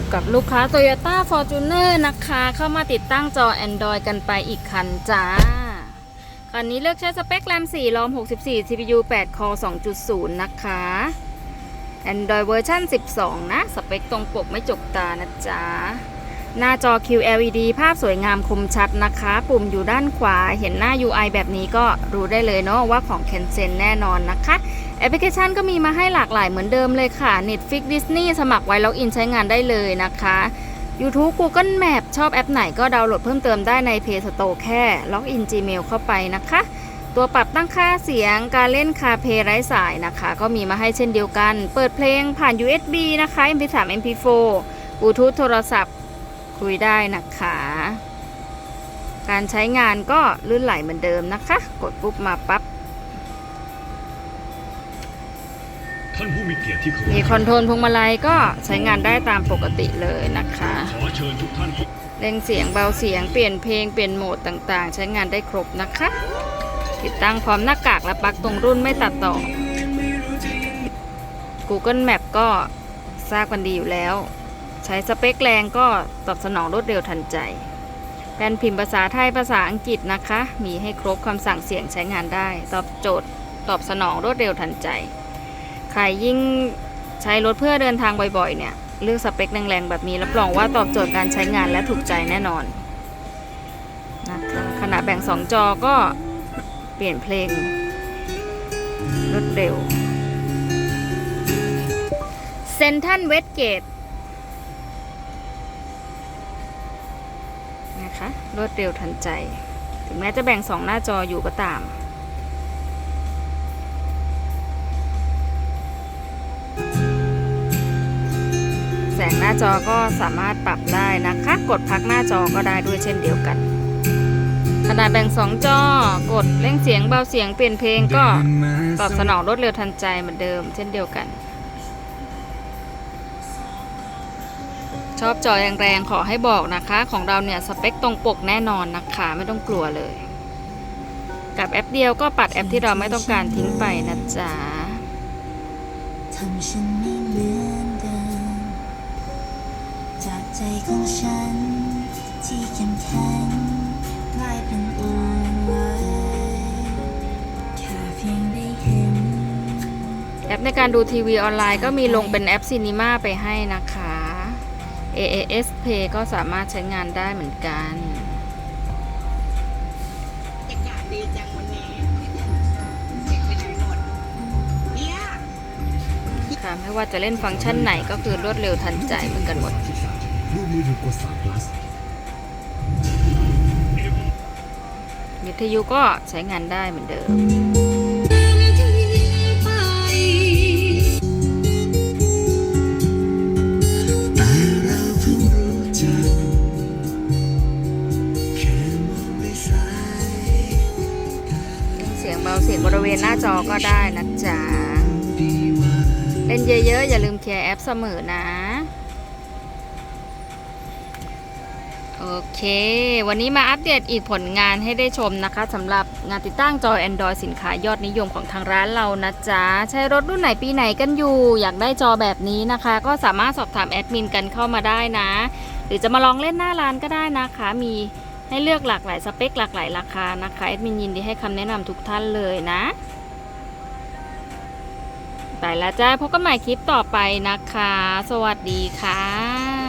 อยู่กับลูกค้า Toyota Fortuner นะคะ เข้ามาติดตั้งจอ Android กันไปอีกคันจ้า คันนี้เลือกใช้สเปคแรม 4 รอม 64 CPU 8 คอ 2.0 นะคะ Android เวอร์ชัน12 นะ สเปคตรงปกไม่จกตานะจ๊ะ หน้าจอ QLED ภาพสวยงามคมชัดนะคะ ปุ่มอยู่ด้านขวา เห็นหน้า UI แบบนี้ก็รู้ได้เลยเนาะว่าของ c a n s e n แน่นอนนะคะ แอปพลิเคชันก็มีมาให้หลากหลายเหมือนเดิมเลยค่ะ Netflix Disney สมัครไว้ล็อกอินใช้งานได้เลยนะคะ YouTube Google Map ชอบแอปไหนก็ดาวน์โหลดเพิ่มเติมได้ใน Play Store แค่ล็อกอิน Gmail เข้าไปนะคะ ตัวปรับตั้งค่าเสียงการเล่นคาเพไร้สายนะคะ ก็มีมาให้เช่นเดียวกัน เปิดเพลงผ่าน USB นะคะ MP3 MP4 บลูทูธโทรศัพท์ คุยได้นะคะ การใช้งานก็ลื่นไหลเหมือนเดิมนะคะ กดปุ๊บมาปั๊บท่านผู้มีเกียรติที่เคารมีพคอนโทรลพวงมาลัยก็ใช้งานได้ตามปกติเลยนะคะขอเชิญทุกท่านเร่งเสียงเบาเสียงเปลี่ยนเพลงเปลี่ยนโหมดต่างๆ ใช้งานได้ครบนะคะ ติดตั้งพร้อมหน้ากากและปลั๊กตรงรุ่นไม่ตัดต่อ Google Map ก็ทราบกันดีอยู่แล้วใช้สเปคแรงก็ตอบสนองรวดเร็วทันใจ แผ่นพิมพ์ภาษาไทยภาษาอังกฤษนะคะ มีให้ครบคำสั่งเสียงใช้งานได้ ตอบโจทย์ตอบสนองรวดเร็วทันใจ ใครยิ่งใช้รถเพื่อเดินทางบ่อยๆเนี่ยเลือกสเปคแรงๆแบบนี้รับรองว่าตอบโจทย์การใช้งานและถูกใจแน่นอนนะคะขณะแบ่ง 2 จอก็เปลี่ยนเพลงรวดเร็วเซนทันเวสเกต นะคะ รวดเร็วทันใจ ถึงแม้จะแบ่ง 2 หน้าจออยู่ก็ตาม แสงหน้าจอก็สามารถปรับได้นะคะ กดพักหน้าจอก็ได้ด้วยเช่นเดียวกันขนาดแบ่ง 2 จอ กดเร่งเสียงเบาเสียงเปลี่ยนเพลงก็ตอบสนองรวดเร็วทันใจเหมือนเดิมเช่นเดียวกัน ชอบจอแรงๆขอให้บอกนะคะ ของเราเนี่ยสเปคตรงปกแน่นอนนะคะไม่ต้องกลัวเลย กับแอปเดียวก็ปัดแอปที่เราไม่ต้องการทิ้งไปนะจ๊ะจากใจของฉัน ที่เข้มแข็งกลายเป็นอ่อนไหวแค่เพียงได้เห็นแอปในการดูทีวีออนไลน์ก็มีลงเป็นแอป Cinema ไปให้นะคะ AAS Pay ก็สามารถใช้งานได้เหมือนกันอากาศดีจังวันนี้เด็กไปไหนหมดเนี่ยค่ะไม่ว่าจะเล่นฟังก์ชันไหนก็คือรวดเร็วทันใจเหมือนกันหมดลูกมือถือกว่าสาม plus วิทยุก็ใช้งานได้เหมือนเดิม เสียงบริเวณหน้าจอก็ได้นะจ๊ะ เล่นเยอะๆ อย่าลืมเคลียร์แอปเสมอนะ โอเค วันนี้มาอัปเดตอีกผลงานให้ได้ชมนะคะสำหรับงานติดตั้งจอ Android สินค้ายอดนิยมของทางร้านเรานะจ๊ะ ใช้รถรุ่นไหนปีไหนกันอยู่ อยากได้จอแบบนี้นะคะ ก็สามารถสอบถามแอดมินกันเข้ามาได้นะ หรือจะมาลองเล่นหน้าร้านก็ได้นะคะมี ให้เลือกหลากหลายสเปคหลากหลายราคานะคะแอดมินยินดีให้คำแนะนำทุกท่านเลยนะไปแล้วจ้าพบกันใหม่คลิปต่อไปนะคะ สวัสดีค่ะ